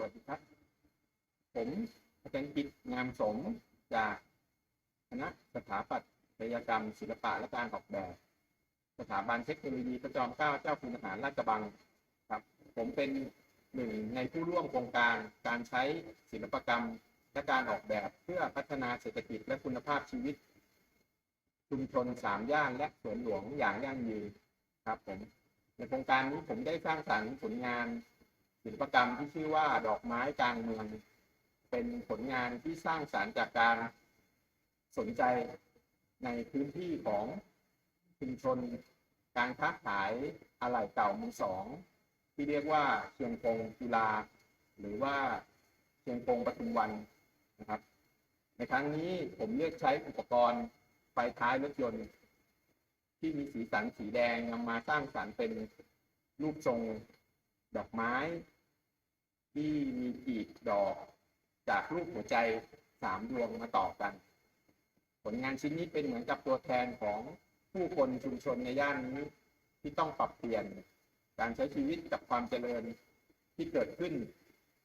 สวัสดีครับ ผมอาจารย์กิตงามสมจากคณะสถาปัตยกรรม ศิลปะและการออกแบบ สถาบันเทคโนโลยีพระจอมเกล้าเจ้าคุณทหารราชบังครับ ผมเป็นหนึ่งในผู้ร่วมโครงการการใช้ศิลปกรรมและการออกแบบเพื่อพัฒนาเศรษฐกิจและคุณภาพชีวิต ชุมชนสามย่านและสวนหลวงอย่างยั่งยืนครับผมในโครงการนี้ผมได้สร้างสรรค์ผลงาน ศิลปกรรมที่ชื่อว่าดอกไม้กลางเมืองเป็นผลงานที่สร้างสรรค์จากการสนใจในพื้นที่ของชุมชนการค้าขายอะไหล่เก่ามือสอง ที่เรียกว่าเชียงกงจุฬาหรือว่าเชียงกงปทุมวันนะครับ ในครั้งนี้ผมเลือกใช้อุปกรณ์ไฟท้ายรถยนต์ ที่มีสีสันสีแดงนำมาสร้างสรรค์เป็นรูปทรงดอกไม้ ที่มีกีบดอกจากรูปหัวใจสามดวงมาต่อกัน ผลงานชิ้นนี้เป็นเหมือนกับตัวแทนของผู้คนชุมชนในย่านนี้ที่ต้องปรับเปลี่ยนการใช้ชีวิตกับความเจริญที่เกิดขึ้น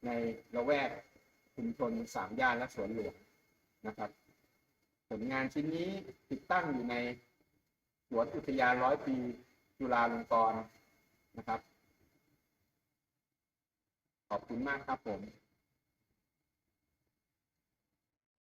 ในละแวกชุมชนสามย่านและสวนหลวงนะครับ ผลงานชิ้นนี้ติดตั้งอยู่ในสวนอุทยานร้อยปีจุฬาลงกรณ์นะครับ ขอบคุณมากครับผม